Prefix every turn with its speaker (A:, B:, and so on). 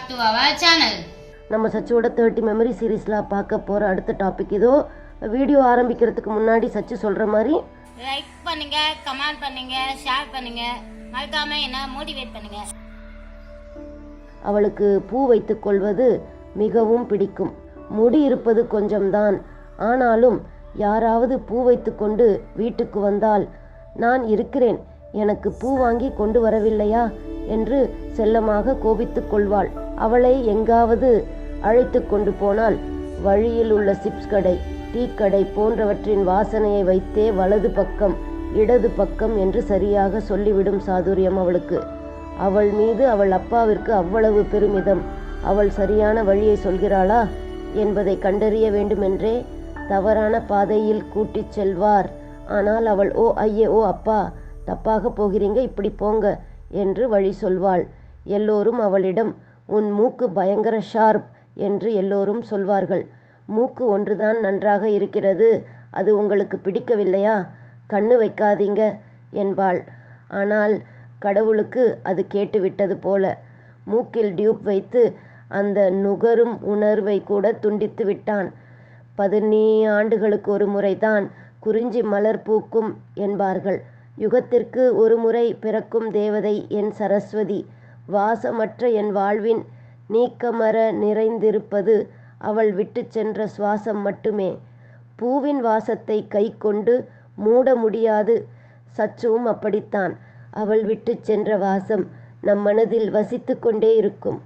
A: back to our channel.
B: நம்ம சச்சியோட thirty memory சீரீஸில் பார்க்க போகிற அடுத்த டாபிக் இதோ வீடியோ ஆரம்பிக்கிறதுக்கு முன்னாடி சச்சி சொல்கிற மாதிரி.
A: லைக் பண்ணுங்க கமெண்ட் பண்ணுங்க ஷேர் பண்ணுங்க. மறக்காம என்ன மோட்டிவேட் பண்ணுங்க.
B: அவளுக்கு பூ வைத்துக் கொள்வது மிகவும் பிடிக்கும். முடி இருப்பது கொஞ்சம்தான். ஆனாலும் யாராவது பூ வைத்துக்கொண்டு வீட்டுக்கு வந்தால் நான் இருக்கிறேன் எனக்கு பூ வாங்கி கொண்டு வரவில்லையா? என்று செல்லமாக கோபித்துக் கொள்வாள். அவளை எங்காவது அழைத்து கொண்டு போனால் வழியில் உள்ள சிப்ஸ் கடை டீ கடை போன்றவற்றின் வாசனையை வைத்தே வலது பக்கம் இடது பக்கம் என்று சரியாக சொல்லிவிடும் சாதுரியம் அவளுக்கு. அவள் மீது அவள் அப்பாவிற்கு அவ்வளவு பெருமிதம். அவள் சரியான வழியை சொல்கிறாளா என்பதை கண்டறிய வேண்டுமென்றே தவறான பாதையில் கூட்டிச் செல்வார். ஆனால் அவள் ஓ ஐயே ஓ அப்பா தப்பாக போகிறீங்க இப்படி போங்க என்று வழி சொல்வாள். எல்லோரும் அவளிடம் உன் மூக்கு பயங்கர ஷார்ப் என்று எல்லோரும் சொல்வார்கள். மூக்கு ஒன்றுதான் நன்றாக இருக்கிறது. அது உங்களுக்கு பிடிக்கவில்லையா? கண்ணு வைக்காதீங்க என்பாள். ஆனால் கடவுளுக்கு அது கேட்டுவிட்டது போல. மூக்கில் டியூப் வைத்து அந்த நுகரும் உணர்வை கூட துண்டித்து விட்டான். பதினீ ஆண்டுகளுக்கு ஒரு முறைதான் குறிஞ்சி மலர் பூக்கும் என்பார்கள். யுகத்திற்கு ஒரு முறை பிறக்கும் தேவதை என் சரஸ்வதி. வாசமற்ற என் வாழ்வின் நீக்கமர நிறைந்திருப்பது அவள் விட்டு சென்ற சுவாசம் மட்டுமே. பூவின் வாசத்தை கை கொண்டு மூட முடியாது சச்சுவும் அப்படித்தான். அவள் விட்டு சென்ற வாசம் நம் மனதில் வசித்து கொண்டே இருக்கும்.